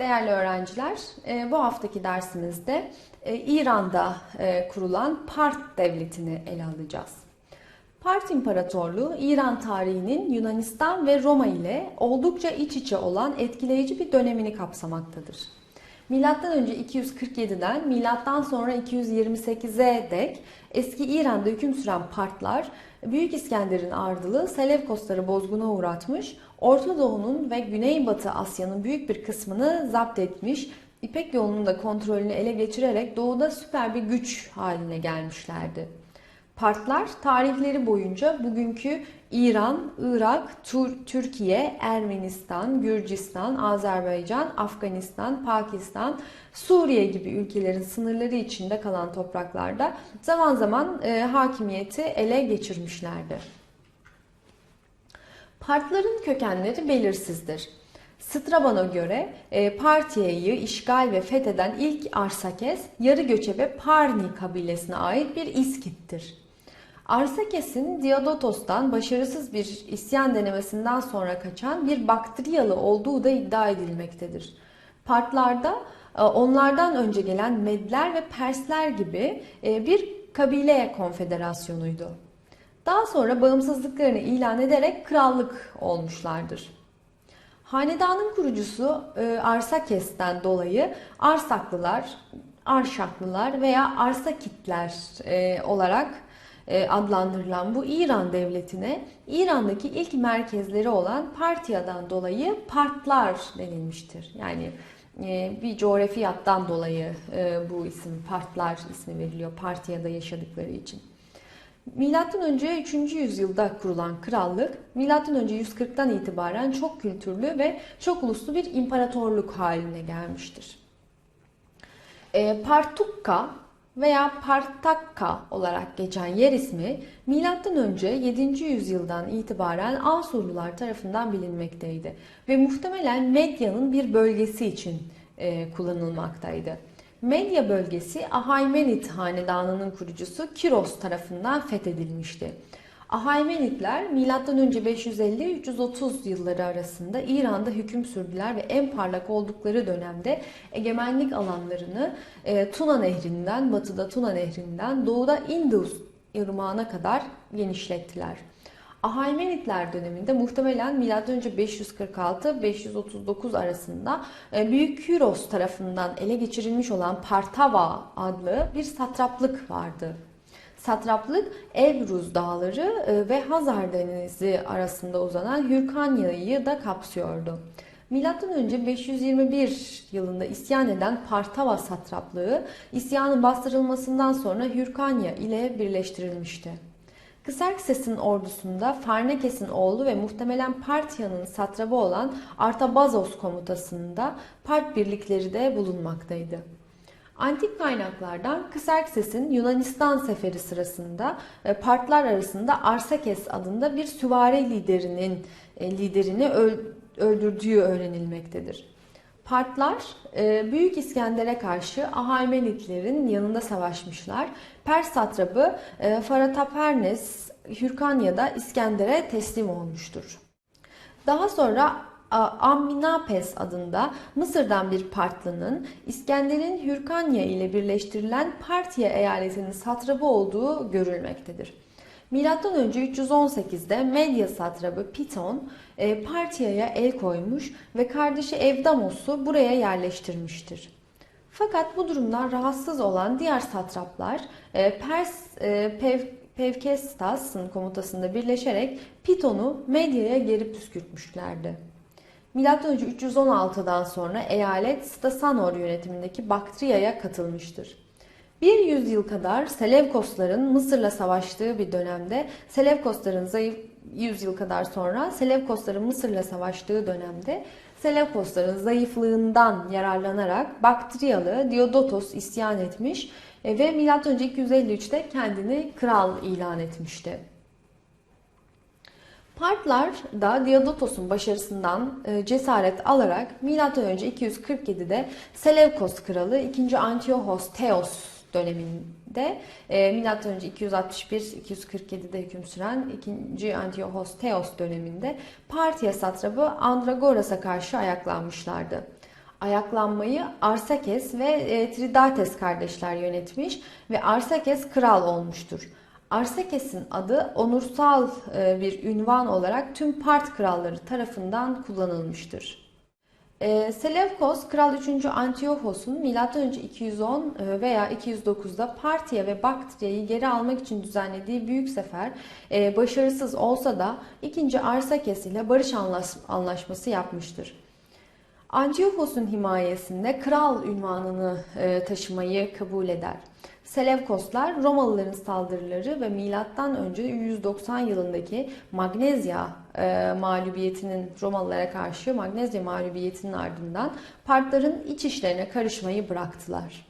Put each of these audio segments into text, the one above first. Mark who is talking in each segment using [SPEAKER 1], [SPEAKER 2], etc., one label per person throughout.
[SPEAKER 1] Değerli öğrenciler, e, bu haftaki dersimizde e, İran'da e, kurulan Part Devleti'ni ele alacağız. Part İmparatorluğu, İran tarihinin Yunanistan ve Roma ile oldukça iç içe olan etkileyici bir dönemini kapsamaktadır. Milattan önce 247'den milattan sonra 228'e dek eski İran'da hüküm süren Partlar Büyük İskender'in ardılı Selevkosları bozguna uğratmış, Orta Doğu'nun ve Güneybatı Asya'nın büyük bir kısmını zapt etmiş, İpek yolunun da kontrolünü ele geçirerek doğuda süper bir güç haline gelmişlerdi. Partlar tarihleri boyunca bugünkü İran, Irak, Tur Türkiye, Ermenistan, Gürcistan, Azerbaycan, Afganistan, Pakistan, Suriye gibi ülkelerin sınırları içinde kalan topraklarda zaman zaman e, hakimiyeti ele geçirmişlerdi. Partların kökenleri belirsizdir. Straban'a göre e, Partiya'yı işgal ve fetheden ilk Arsakes, yarı göçebe Parni kabilesine ait bir İskit'tir. Arsakes'in Diodotos'tan başarısız bir isyan denemesinden sonra kaçan bir Baktriyalı olduğu da iddia edilmektedir. Partlarda e, onlardan önce gelen Medler ve Persler gibi e, bir kabile konfederasyonuydu. Daha sonra bağımsızlıklarını ilan ederek krallık olmuşlardır. Hanedanın kurucusu e, Arsakes'ten dolayı Arsaklılar, Arşaklılar veya Arsakitler olarak adlandırılan bu İran devletine İran'daki ilk merkezleri olan Partiya'dan dolayı Partlar denilmiştir. Yani e, bir coğrafiyattan dolayı e, bu isim Partlar ismi veriliyor Partiya'da yaşadıkları için. Milattan önce 3. yüzyılda kurulan krallık, milattan önce 140'tan itibaren çok kültürlü ve çok uluslu bir imparatorluk haline gelmiştir. Partukka veya Partakka olarak geçen yer ismi M.Ö. 7. yüzyıldan itibaren Asurlular tarafından bilinmekteydi ve muhtemelen Medya'nın bir bölgesi için e, kullanılmaktaydı. Medya bölgesi Ahaymenid hanedanının kurucusu Kiros tarafından fethedilmişti. Ahaymenidler M.Ö. 550-330 yılları arasında İran'da hüküm sürdüler ve en parlak oldukları dönemde egemenlik alanlarını e, Tuna Nehri'nden, batıda Tuna Nehri'nden, doğuda Indus Irmağı'na kadar genişlettiler. Ahaymenidler döneminde muhtemelen M.Ö. 546-539 arasında e, Büyük Küros tarafından ele geçirilmiş olan Partava adlı bir satraplık vardı. Satraplık Evruz Dağları e, ve Hazar Denizi arasında uzanan Hürkanya'yı da kapsıyordu. Milattan önce 521 yılında isyan eden Partava satraplığı isyanın bastırılmasından sonra Hürkanya ile birleştirilmişti. Kıserkses'in ordusunda Farnekes'in oğlu ve muhtemelen Partya'nın satrabı olan Artabazos komutasında Part birlikleri de bulunmaktaydı. Antik kaynaklardan Kıserkses'in Yunanistan seferi sırasında e, partlar arasında Arsakes adında bir süvari liderinin e, liderini öldürdüğü öğrenilmektedir. Partlar e, Büyük İskender'e karşı Ahaymenidlerin yanında savaşmışlar. Pers satrabı Faratapernes Hürkanya'da İskender'e teslim olmuştur. Daha sonra Amminapes adında Mısır'dan bir partlının İskender'in Hürkanya ile birleştirilen Partiye eyaletinin satrabı olduğu görülmektedir. Önce 318'de Medya satrabı Piton e, Partiya'ya el koymuş ve kardeşi Evdamos'u buraya yerleştirmiştir. Fakat bu durumdan rahatsız olan diğer satraplar e, Pers e, Pev Pevkestas'ın komutasında birleşerek Piton'u Medya'ya geri püskürtmüşlerdi. M.Ö. 316'dan sonra eyalet Stasanor yönetimindeki Baktriya'ya katılmıştır. Bir yüzyıl kadar Selevkosların Mısır'la savaştığı bir dönemde Selevkosların zayıf yüzyıl kadar sonra Selevkosların Mısır'la savaştığı dönemde Selevkosların zayıflığından yararlanarak Baktriyalı Diodotos isyan etmiş e, ve M.Ö. 253'te kendini kral ilan etmişti. Partlar da Diodotos'un başarısından e, cesaret alarak M.Ö. 247'de Selevkos kralı 2. Antiochos Theos döneminde e, M.Ö. 261-247'de hüküm süren 2. Antiochos Theos döneminde Partiya satrabı Andragoras'a karşı ayaklanmışlardı. Ayaklanmayı Arsakes ve e, Tridates kardeşler yönetmiş ve Arsakes kral olmuştur. Arsakes'in adı onursal e, bir ünvan olarak tüm Part kralları tarafından kullanılmıştır. E, Seleukos Kral 3. Antiochos'un M.Ö. 210 e, veya 209'da Partia ve Baktria'yı geri almak için düzenlediği büyük sefer başarısız olsa da 2. Arsakes ile barış anlaşması yapmıştır. Antiochos'un himayesinde kral ünvanını taşımayı kabul eder. Selevkoslar Romalıların saldırıları ve milattan önce 190 yılındaki Magnezya e, mağlubiyetinin Romalılara karşı Magnezya mağlubiyetinin ardından Partların iç işlerine karışmayı bıraktılar.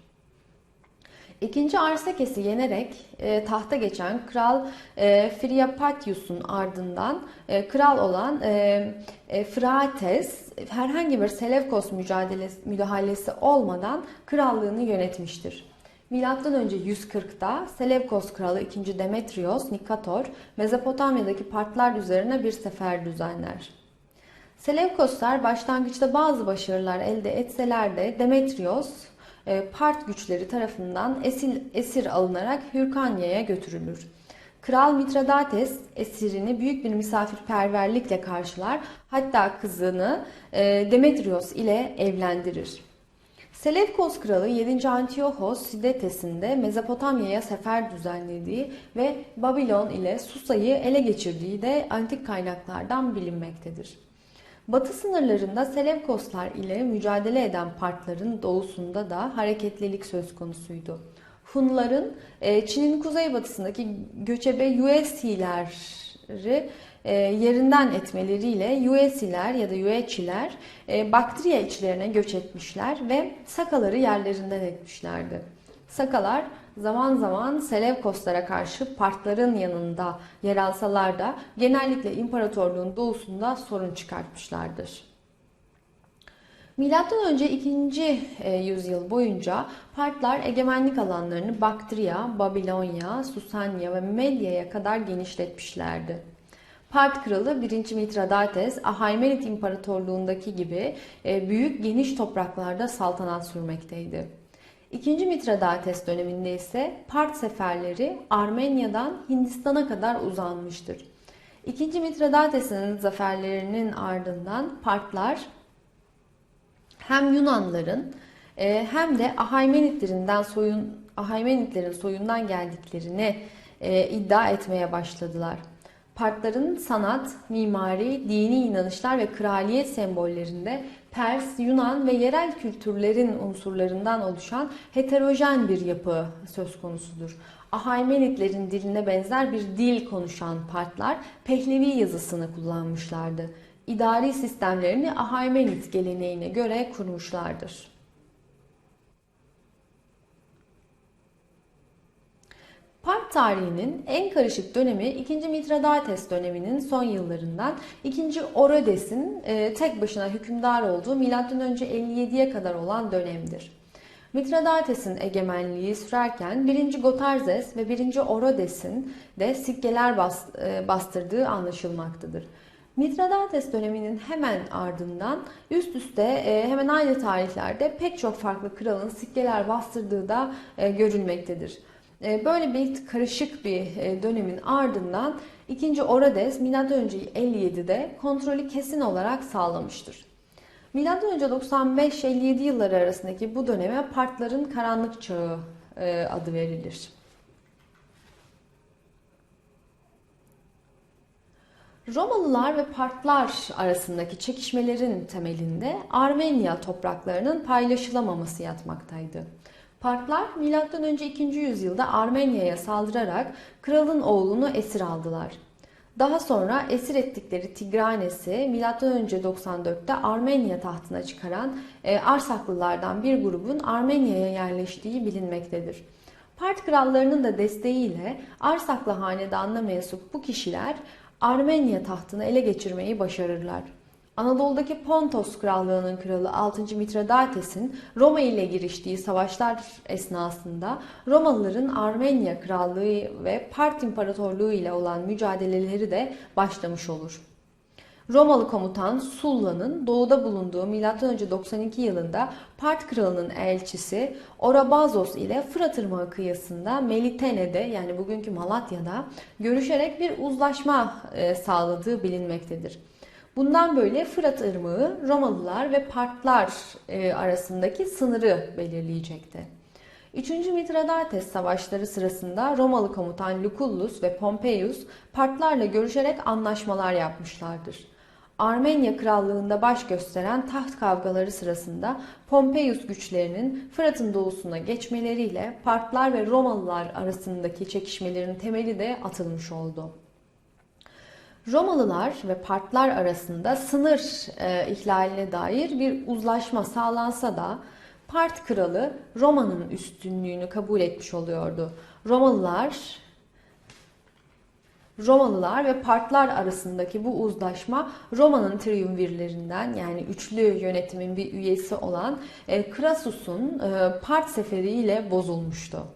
[SPEAKER 1] İkinci Arsakes'i yenerek e, tahta geçen Kral e, Friapatius'un ardından e, kral olan e, e, Frates herhangi bir Selevkos mücadelesi, müdahalesi olmadan krallığını yönetmiştir. Milattan önce 140'da Selevkos kralı 2. Demetrios Nikator Mezopotamya'daki Partlar üzerine bir sefer düzenler. Selevkoslar başlangıçta bazı başarılar elde etseler de Demetrios e, Part güçleri tarafından esir, esir alınarak Hürkanya'ya götürülür. Kral Mitradates esirini büyük bir misafirperverlikle karşılar, hatta kızını e, Demetrios ile evlendirir. Selevkos kralı 7. Antiochos Sidetes'inde Mezopotamya'ya sefer düzenlediği ve Babilon ile Susa'yı ele geçirdiği de antik kaynaklardan bilinmektedir. Batı sınırlarında Selevkoslar ile mücadele eden partların doğusunda da hareketlilik söz konusuydu. Hunların e, Çin'in kuzeybatısındaki göçebe Yuesileri e, yerinden etmeleriyle Yuesiler ya da Yueçiler e, Baktriya içlerine göç etmişler ve Sakaları yerlerinden etmişlerdi. Sakalar zaman zaman Selevkoslara karşı Partların yanında yer alsalar da genellikle imparatorluğun doğusunda sorun çıkartmışlardır. Milattan önce 2. E, yüzyıl boyunca Partlar egemenlik alanlarını Baktriya, Babilonya, Susanya ve Medya'ya kadar genişletmişlerdi. Part kralı 1. Mitradates, Ahaymenid İmparatorluğundaki gibi e, büyük geniş topraklarda saltanat sürmekteydi. İkinci Mitradates döneminde ise Part seferleri Armenya'dan Hindistan'a kadar uzanmıştır. İkinci Mitradates'in zaferlerinin ardından Partlar hem Yunanların e, hem de Ahaymenidlerinden soyun Ahaymenidlerin soyundan geldiklerini e, iddia etmeye başladılar. Partların sanat, mimari, dini inanışlar ve kraliyet sembollerinde Pers, Yunan ve yerel kültürlerin unsurlarından oluşan heterojen bir yapı söz konusudur. Ahaymenitlerin diline benzer bir dil konuşan partlar Pehlevi yazısını kullanmışlardı. İdari sistemlerini Ahaymenit geleneğine göre kurmuşlardır. Park tarihinin en karışık dönemi 2. Mitradates döneminin son yıllarından 2. Orodes'in e, tek başına hükümdar olduğu M.Ö. 57'ye kadar olan dönemdir. Mitradates'in egemenliği sürerken 1. Gotarzes ve 1. Orodes'in de sikkeler e, bastırdığı anlaşılmaktadır. Mitradates döneminin hemen ardından üst üste e, hemen aynı tarihlerde pek çok farklı kralın sikkeler bastırdığı da görülmektedir. E, böyle bir karışık bir e, dönemin ardından 2. Orades M.Ö. 57'de kontrolü kesin olarak sağlamıştır. M.Ö. 95-57 yılları arasındaki bu döneme Partların Karanlık Çağı e, adı verilir. Romalılar ve Partlar arasındaki çekişmelerin temelinde Armenya topraklarının paylaşılamaması yatmaktaydı. Partlar M.Ö. 2. yüzyılda Armenya'ya saldırarak kralın oğlunu esir aldılar. Daha sonra esir ettikleri Tigranes'i M.Ö. 94'te Armenya tahtına çıkaran e, Arsaklılardan bir grubun Armenya'ya yerleştiği bilinmektedir. Part krallarının da desteğiyle Arsaklı hanedanına mensup bu kişiler Armenya tahtını ele geçirmeyi başarırlar. Anadolu'daki Pontos Krallığı'nın kralı 6. Mitradates'in Roma ile giriştiği savaşlar esnasında Romalıların Armenya Krallığı ve Part İmparatorluğu ile olan mücadeleleri de başlamış olur. Romalı komutan Sulla'nın doğuda bulunduğu M.Ö. 92 yılında Part kralının elçisi Orabazos ile Fırat Irmağı kıyısında Melitene'de yani bugünkü Malatya'da görüşerek bir uzlaşma e, sağladığı bilinmektedir. Bundan böyle Fırat Irmağı Romalılar ve Partlar e, arasındaki sınırı belirleyecekti. 3. Mitradates savaşları sırasında Romalı komutan Lucullus ve Pompeius Partlarla görüşerek anlaşmalar yapmışlardır. Armenya Krallığı'nda baş gösteren taht kavgaları sırasında Pompeius güçlerinin Fırat'ın doğusuna geçmeleriyle Partlar ve Romalılar arasındaki çekişmelerin temeli de atılmış oldu. Romalılar ve Partlar arasında sınır e, ihlaline dair bir uzlaşma sağlansa da Part kralı Roma'nın üstünlüğünü kabul etmiş oluyordu. Romalılar Romalılar ve Partlar arasındaki bu uzlaşma Roma'nın triumvirlerinden yani üçlü yönetimin bir üyesi olan e, Crassus'un e, Part seferiyle bozulmuştu.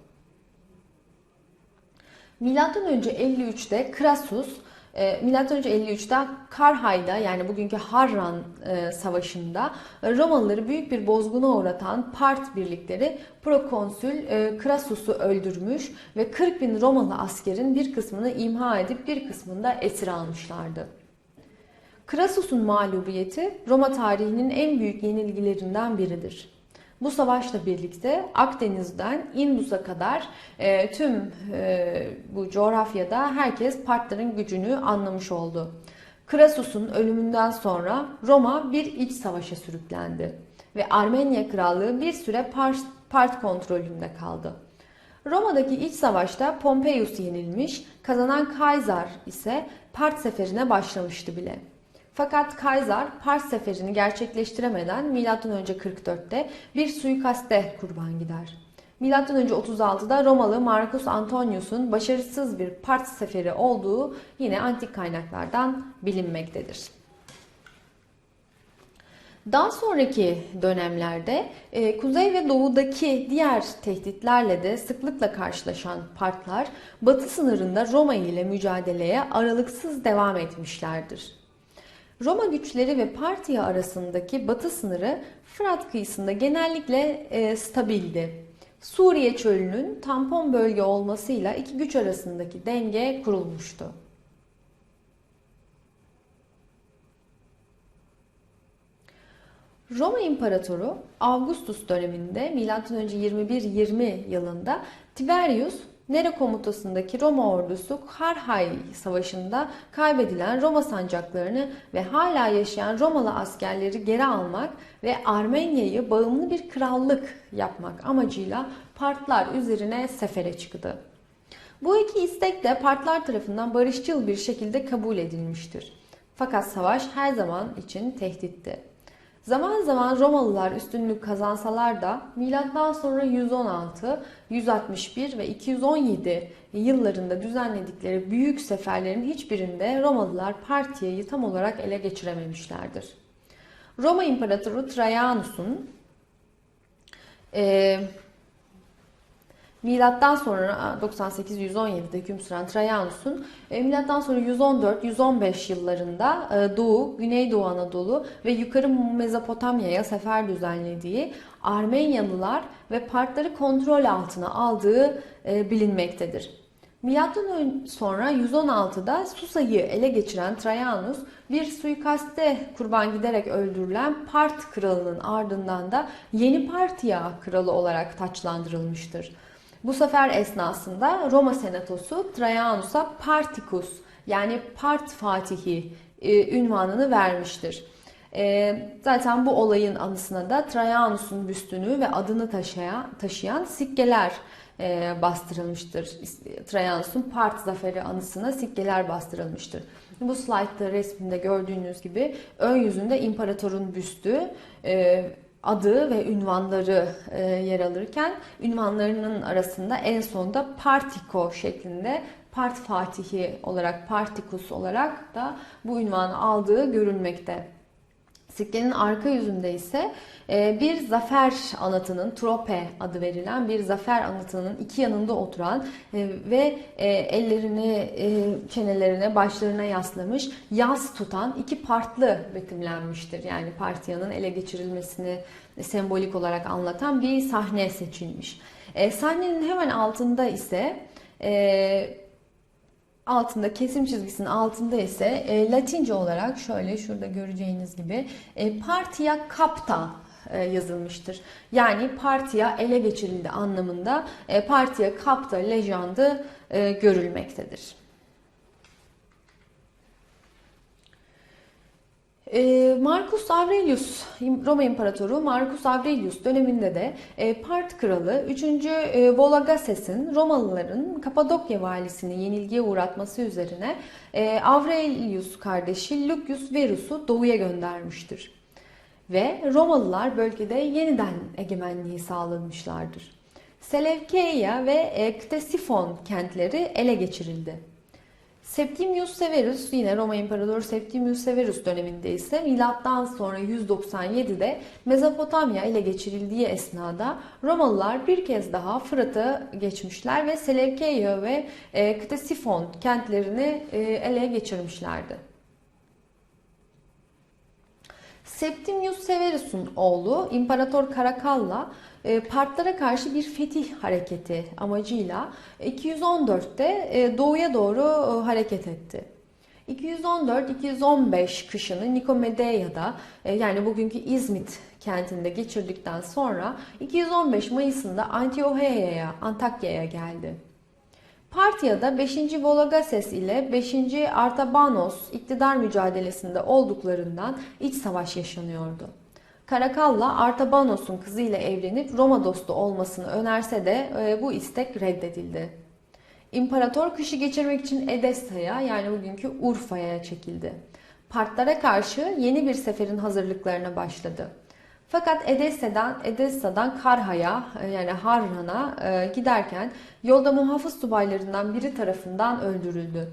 [SPEAKER 1] Milattan önce 53'te Crassus e, önce 53'te Karhay'da yani bugünkü Harran e, Savaşı'nda e, Romalıları büyük bir bozguna uğratan Part birlikleri prokonsül e, Crassus'u öldürmüş ve 40 bin Romalı askerin bir kısmını imha edip bir kısmını da esir almışlardı. Crassus'un mağlubiyeti Roma tarihinin en büyük yenilgilerinden biridir. Bu savaşla birlikte Akdeniz'den Indus'a kadar e, tüm e, bu coğrafyada herkes Partların gücünü anlamış oldu. Krasus'un ölümünden sonra Roma bir iç savaşa sürüklendi ve Armenya Krallığı bir süre Part, Part kontrolünde kaldı. Roma'daki iç savaşta Pompeius yenilmiş, kazanan Kaysar ise Part seferine başlamıştı bile. Fakat Kaiser Pars seferini gerçekleştiremeden M.Ö. 44'te bir suikaste kurban gider. M.Ö. 36'da Romalı Marcus Antonius'un başarısız bir Pars seferi olduğu yine antik kaynaklardan bilinmektedir. Daha sonraki dönemlerde e, kuzey ve doğudaki diğer tehditlerle de sıklıkla karşılaşan Partlar batı sınırında Roma ile mücadeleye aralıksız devam etmişlerdir. Roma güçleri ve Partia arasındaki batı sınırı Fırat kıyısında genellikle e, stabildi. Suriye çölünün tampon bölge olmasıyla iki güç arasındaki denge kurulmuştu. Roma İmparatoru Augustus döneminde M.Ö. 21-20 yılında Tiberius Nere komutasındaki Roma ordusu Karhay Savaşı'nda kaybedilen Roma sancaklarını ve hala yaşayan Romalı askerleri geri almak ve Armenya'yı bağımlı bir krallık yapmak amacıyla Partlar üzerine sefere çıktı. Bu iki istek de Partlar tarafından barışçıl bir şekilde kabul edilmiştir. Fakat savaş her zaman için tehditti. Zaman zaman Romalılar üstünlük kazansalar da milattan sonra 116, 161 ve 217 yıllarında düzenledikleri büyük seferlerin hiçbirinde Romalılar Partiya'yı tam olarak ele geçirememişlerdir. Roma İmparatoru Trajanus'un e, Milattan sonra 98-117'de hüküm süren Trajanus'un e, milattan sonra 114-115 yıllarında e, Doğu, Güneydoğu Anadolu ve yukarı Mezopotamya'ya sefer düzenlediği Armenyalılar ve Partları kontrol altına aldığı e, bilinmektedir. Milattan sonra 116'da Susa'yı ele geçiren Trajanus bir suikaste kurban giderek öldürülen Part kralının ardından da Yeni Partia kralı olarak taçlandırılmıştır. Bu sefer esnasında Roma Senatosu Trajanus'a Particus yani Part Fatihi e, ünvanını vermiştir. E, zaten bu olayın anısına da Trajanus'un büstünü ve adını taşıyan, taşıyan sikkeler e, bastırılmıştır. Trajanus'un Part zaferi anısına sikkeler bastırılmıştır. Bu slaytta resminde gördüğünüz gibi ön yüzünde imparatorun büstü e, adı ve ünvanları e, yer alırken ünvanlarının arasında en sonda Partiko şeklinde Part Fatihi olarak, Partikus olarak da bu ünvanı aldığı görülmekte. Sikkenin arka yüzünde ise e, bir zafer anıtının, trope adı verilen bir zafer anıtının iki yanında oturan e, ve e, ellerini çenelerine, başlarına yaslamış, yaz tutan iki partlı betimlenmiştir. Yani partiyanın ele geçirilmesini sembolik olarak anlatan bir sahne seçilmiş. Sahnenin hemen altında ise altında kesim çizgisinin altında ise e, Latince olarak şöyle şurada göreceğiniz gibi e, Partia Capta e, yazılmıştır. Yani Partia ele geçirildi anlamında e, Partia Capta lejandı e, görülmektedir. Marcus Aurelius, Roma İmparatoru Marcus Aurelius döneminde de e, Part Kralı 3. E, Vologases'in Romalıların Kapadokya valisini yenilgiye uğratması üzerine e, Aurelius kardeşi Lucius Verus'u doğuya göndermiştir. Ve Romalılar bölgede yeniden egemenliği sağlamışlardır. Selevkeia ve Ktesifon kentleri ele geçirildi. Septimius Severus yine Roma İmparatoru Septimius Severus döneminde ise milattan sonra 197'de Mezopotamya ile geçirildiği esnada Romalılar bir kez daha Fırat'ı geçmişler ve Selevkeia ve e, Ktesifon kentlerini e, ele geçirmişlerdi. Septimius Severus'un oğlu İmparator Karakalla e, Partlara karşı bir fetih hareketi amacıyla 214'te e, doğuya doğru e, hareket etti. 214-215 kışını Nikomedeya'da yani bugünkü İzmit kentinde geçirdikten sonra 215 Mayıs'ında Antiohia'ya, Antakya'ya geldi. Partiyada 5. Vologases ile 5. Artabanos iktidar mücadelesinde olduklarından iç savaş yaşanıyordu. Karakalla Artabanos'un kızıyla evlenip Roma dostu olmasını önerse de e, bu istek reddedildi. İmparator kışı geçirmek için Edessa'ya yani bugünkü Urfa'ya çekildi. Partlara karşı yeni bir seferin hazırlıklarına başladı. Fakat Edessa'dan, Edessa'dan Karha'ya e, yani Harran'a e, giderken yolda muhafız subaylarından biri tarafından öldürüldü.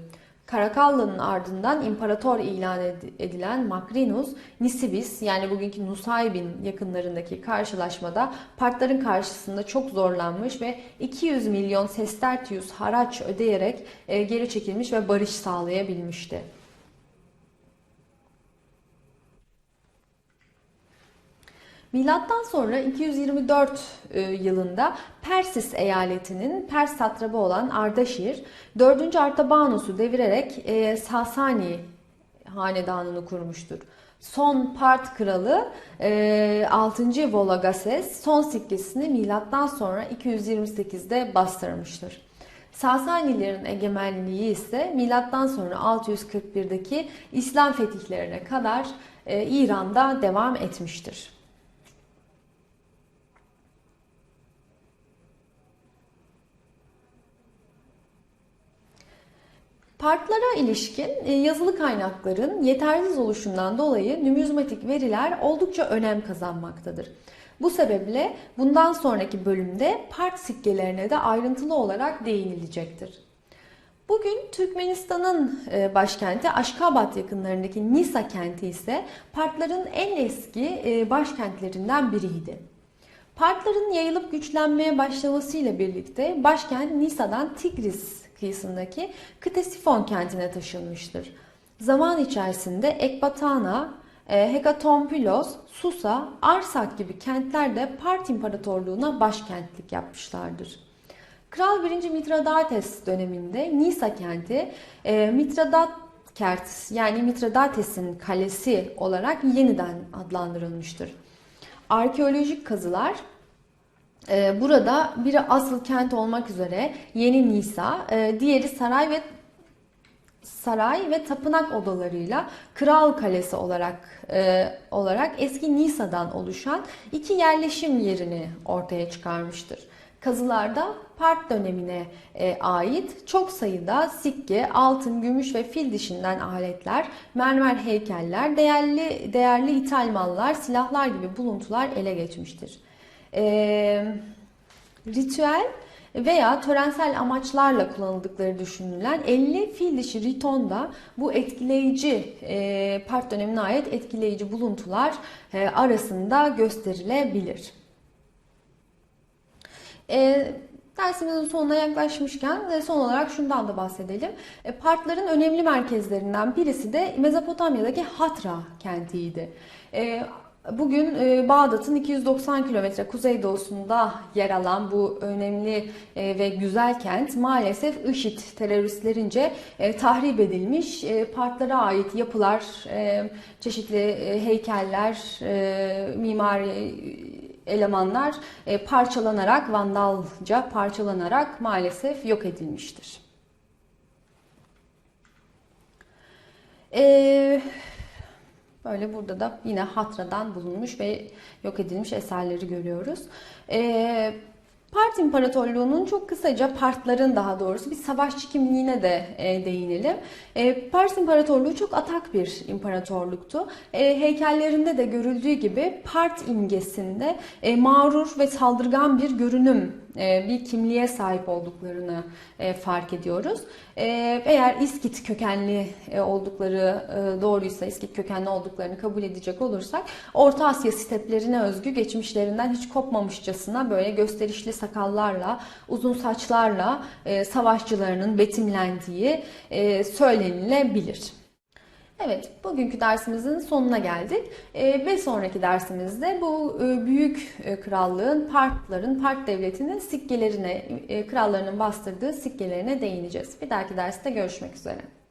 [SPEAKER 1] Karakalla'nın ardından imparator ilan edilen Macrinus, Nisibis yani bugünkü Nusaybin yakınlarındaki karşılaşmada Partların karşısında çok zorlanmış ve 200 milyon sestertius haraç ödeyerek e, geri çekilmiş ve barış sağlayabilmişti. Milattan sonra 224 e, yılında Persis eyaletinin Pers satrabı olan Ardaşir 4. Artabanus'u devirerek e, Sasani hanedanını kurmuştur. Son Part kralı 6. E, Volagases son sikkesini milattan sonra 228'de bastırmıştır. Sasanilerin egemenliği ise milattan sonra 641'deki İslam fetihlerine kadar İran'da devam etmiştir. Parklara ilişkin e, yazılı kaynakların yetersiz oluşundan dolayı numizmatik veriler oldukça önem kazanmaktadır. Bu sebeple bundan sonraki bölümde part sikkelerine de ayrıntılı olarak değinilecektir. Bugün Türkmenistan'ın e, başkenti Aşkabat yakınlarındaki Nisa kenti ise partların en eski e, başkentlerinden biriydi. Partların yayılıp güçlenmeye başlamasıyla birlikte başkent Nisa'dan Tigris kıyısındaki Ktesifon kentine taşınmıştır. Zaman içerisinde Ekbatana, e, Hekatompilos, Susa, Arsak gibi kentler de Part İmparatorluğu'na başkentlik yapmışlardır. Kral 1. Mitradates döneminde Nisa kenti e, Mitradakert yani Mitradates'in kalesi olarak yeniden adlandırılmıştır. Arkeolojik kazılar burada biri asıl kent olmak üzere Yeni Nisa, e, diğeri saray ve saray ve tapınak odalarıyla Kral Kalesi olarak e, olarak eski Nisa'dan oluşan iki yerleşim yerini ortaya çıkarmıştır. Kazılarda Part dönemine e, ait çok sayıda sikke, altın, gümüş ve fil dişinden aletler, mermer heykeller, değerli değerli ithal mallar, silahlar gibi buluntular ele geçmiştir e, ritüel veya törensel amaçlarla kullanıldıkları düşünülen 50 fil dişi ritonda bu etkileyici e, part dönemine ait etkileyici buluntular e, arasında gösterilebilir. E, Dersimizin sonuna yaklaşmışken son olarak şundan da bahsedelim. E, Partların önemli merkezlerinden birisi de Mezopotamya'daki Hatra kentiydi. Bugün e, Bağdat'ın 290 kilometre kuzeydoğusunda yer alan bu önemli e, ve güzel kent maalesef IŞİD teröristlerince e, tahrip edilmiş. Partlara ait yapılar, çeşitli heykeller, mimari elemanlar parçalanarak, vandalca parçalanarak maalesef yok edilmiştir. Eee Böyle burada da yine hatradan bulunmuş ve yok edilmiş eserleri görüyoruz. Ee, Part İmparatorluğu'nun çok kısaca partların daha doğrusu bir savaşçı kimliğine de e, değinelim. E, Pars İmparatorluğu çok atak bir imparatorluktu. E, heykellerinde de görüldüğü gibi part imgesinde e, mağrur ve saldırgan bir görünüm e, bir kimliğe sahip olduklarını e, fark ediyoruz. E, eğer İskit kökenli oldukları doğruysa, İskit kökenli olduklarını kabul edecek olursak Orta Asya steplerine özgü geçmişlerinden hiç kopmamışçasına böyle gösterişli sakallarla, uzun saçlarla savaşçılarının betimlendiği söylenilebilir. Evet, bugünkü dersimizin sonuna geldik e, ve sonraki dersimizde bu e, büyük e, krallığın, partların, part devletinin sikkelerine, e, krallarının bastırdığı sikkelerine değineceğiz. Bir dahaki derste görüşmek üzere.